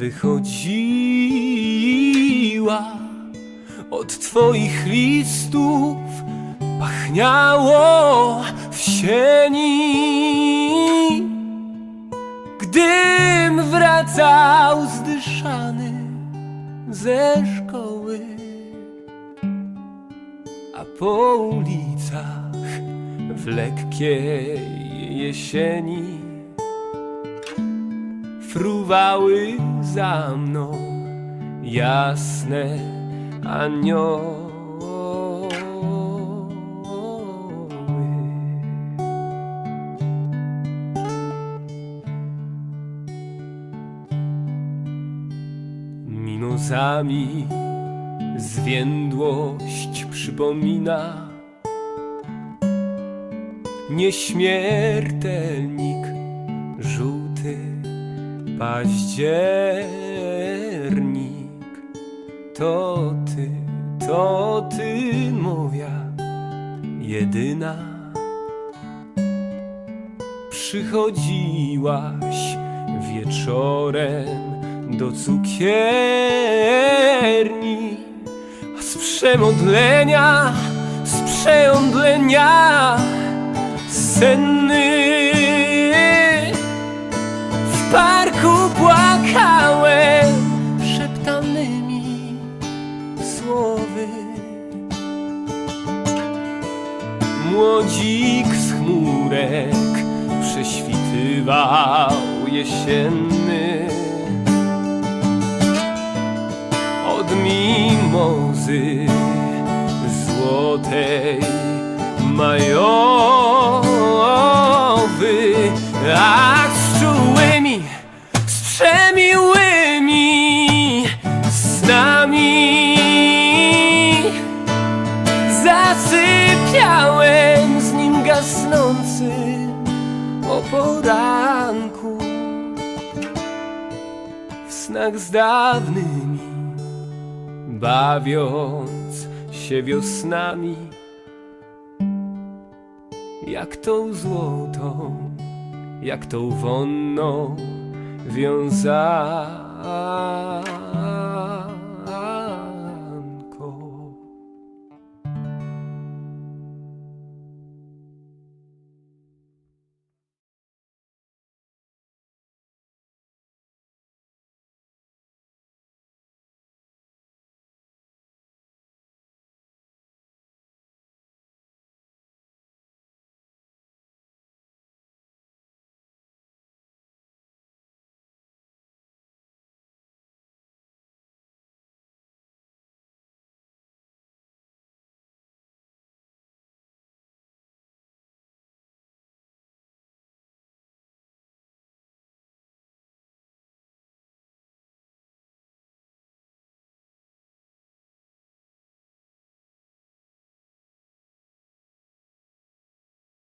wychodziła. Od twoich listów pachniało w sieni. Gdym wracał zdyszany ze szkoły, a po ulicach w lekkiej jesieni fruwały za mną jasne anioły. Minusami zwiędłość przypomina Nieśmiertelnik żółty październik. To ty, to ty moja jedyna. Przychodziłaś wieczorem do cukierni A z przemodlenia, z przejądlenia senny Młodzik z chmurek prześwitywał jesienny. Od mimozy złotej majowy, a z czułymi, z przemiłymi snami zasypiałem z nim gasnący o poranku w snach z dawnymi bawiąc się wiosnami jak tą złotą, jak tą wonną wiązami.